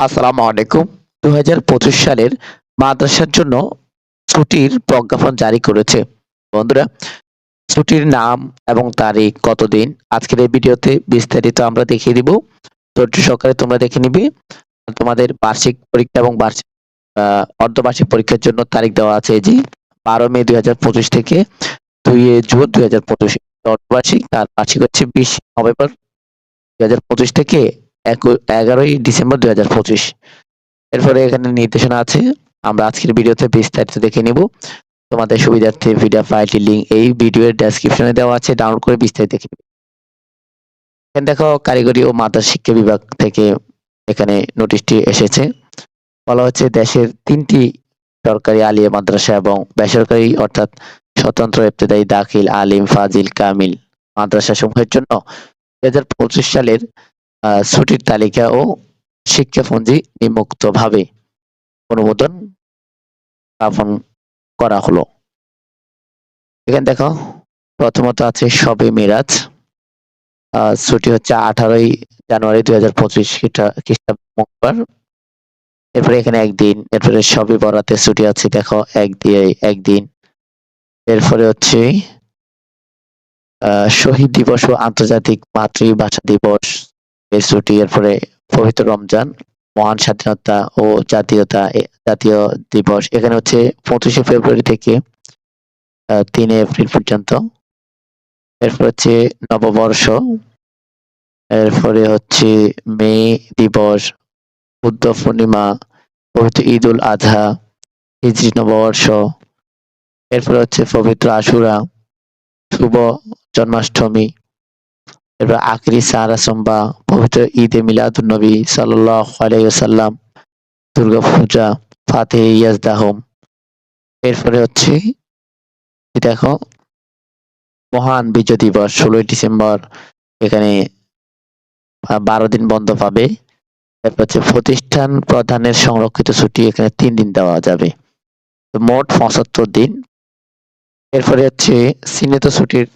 আসসালামু আলাইকুম। দু হাজার পঁচিশ সালের মাদ্রাসার জন্য ছুটির প্রজ্ঞাপন জারি করেছে। বন্ধুরা, ছুটির নাম এবং তারিখ কতদিন? আজকের এই ভিডিওতে বিস্তারিত আমরা দেখিয়ে দিব। ধৈর্য সহকারে তোমরা দেখে নিবে। তোমাদের বার্ষিক পরীক্ষা এবং বার্ষিক অর্ধবার্ষিক পরীক্ষার জন্য তারিখ দেওয়া আছে যে বারো মে দুই হাজার পঁচিশ থেকে দুই জুন দুই হাজার পঁচিশ। অর্ধবার্ষিক, তার বার্ষিক হচ্ছে বিশ নভেম্বর দুই হাজার পঁচিশ থেকে এগারোই ডিসেম্বর দুই হাজার পঁচিশ। এরপরে এখানে নির্দেশনা আছে। আমরা আজকের ভিডিওতে বিস্তারিত দেখে নিব। তোমাদের সুবিধার্থে ভিডিও ফাইলটির লিঙ্ক এই ভিডিওর ডেসক্রিপশনে দেওয়া আছে। ডাউনলোড করে বিস্তারিত দেখে এখানে দেখো, কারিগরি ও মাদ্রাসা শিক্ষা বিভাগ থেকে এখানে নোটিশটি এসেছে। বলা হচ্ছে, দেশের তিনটি সরকারি আলিয়া মাদ্রাসা এবং বেসরকারি অর্থাৎ স্বতন্ত্র ইবতেদায়ী দাখিল, আলিম, ফাজিল, কামিল মাদ্রাসা সমূহের জন্য দুই হাজার পঁচিশ সালের ছুটির তালিকা ও শিক্ষাপঞ্জি নিম্নোক্ত ভাবে অনুমোদন স্থাপন করা হলো। এখানে দেখো, প্রথমত আছে সবে মিরাজ। ছুটি হচ্ছে আঠারোই জানুয়ারি দুই হাজার পঁচিশ খ্রিস্টাব্দ মঙ্গলবার। এরপরে এখানে একদিন, এরপরে সবে বরাতে ছুটি আছে, দেখো একদিন একদিন। এরপরে হচ্ছে শহীদ দিবস ও আন্তর্জাতিক মাতৃভাষা দিবস। এর ছুটি এরপরে পবিত্র রমজান, মহান স্বাধীনতা ও জাতীয়তা জাতীয় দিবস। এখানে হচ্ছে পঁচিশে ফেব্রুয়ারি থেকে তিন এপ্রিল পর্যন্ত। এরপর হচ্ছে নববর্ষ। এরপরে হচ্ছে মে দিবস, বুদ্ধ পূর্ণিমা, পবিত্র ঈদ উল আজহা হিজরি নববর্ষ। এরপরে হচ্ছে পবিত্র আশুরা, শুভ জন্মাষ্টমী। এরপর আখরি সাহারা সম্বা পবিত্র ঈদে মিলাদুন নবী সাল্লাহ আলাইসাল্লাম দুর্গা পূজা ফাতে ইয়াজদাহম এরপরে হচ্ছে দেখো, মহান বিজয় দিবস, ষোলোই ডিসেম্বর, এখানে বারো দিন বন্ধ পাবে। তারপর হচ্ছে প্রতিষ্ঠান প্রধানের সংরক্ষিত ছুটি, এখানে তিন দিন দেওয়া যাবে। মোট পঁচাত্তর দিন। এরপরে হচ্ছে সীমিত ছুটির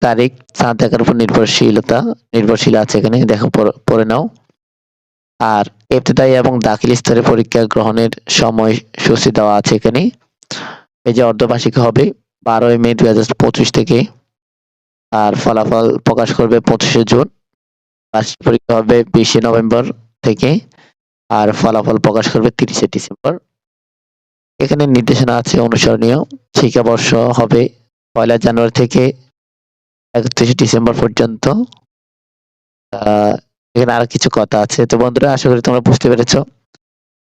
তারিখ চাঁদ দেখার উপর নির্ভরশীলতা, নির্ভরশীল আছে এখানে, দেখো পড়- নাও। আর ইবতেদায়ী এবং দাখিল স্তরে পরীক্ষা গ্রহণের সময় সূচি দেওয়া আছে এখানে। এই যে অর্ধবার্ষিক হবে, বারোই মে দুই হাজার পঁচিশ থেকে। আর ফলাফল প্রকাশ করবে পঁচিশে জুন। বার্ষিক পরীক্ষা হবে বিশে নভেম্বর থেকে। আর ফলাফল প্রকাশ করবে তিরিশে ডিসেম্বর। এখানে নির্দেশনা আছে অনুসরণীয়। শিক্ষাবর্ষ হবে পয়লা জানুয়ারি থেকে একত্রিশে ডিসেম্বর পর্যন্ত। এখানে আর কিছু কথা আছে। তো বন্ধুরা, আশা করি তোমরা বুঝতে পেরেছ।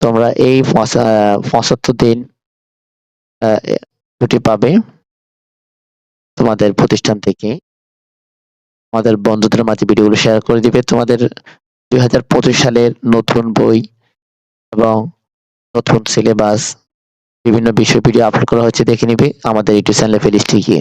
তোমরা এই পঁচা- পঁচাত্তর দিন ছুটি পাবে তোমাদের প্রতিষ্ঠান থেকে। আমাদের বন্ধুদের মাঝে ভিডিওগুলো শেয়ার করে দিবে। তোমাদের দুই হাজার পঁচিশ সালের নতুন বই এবং নতুন সিলেবাস বিভিন্ন বিষয় ভিডিও আপলোড করা হয়েছে, দেখে নিবে আমাদের ইউটিউব চ্যানেলে প্লেলিস্টে গিয়ে।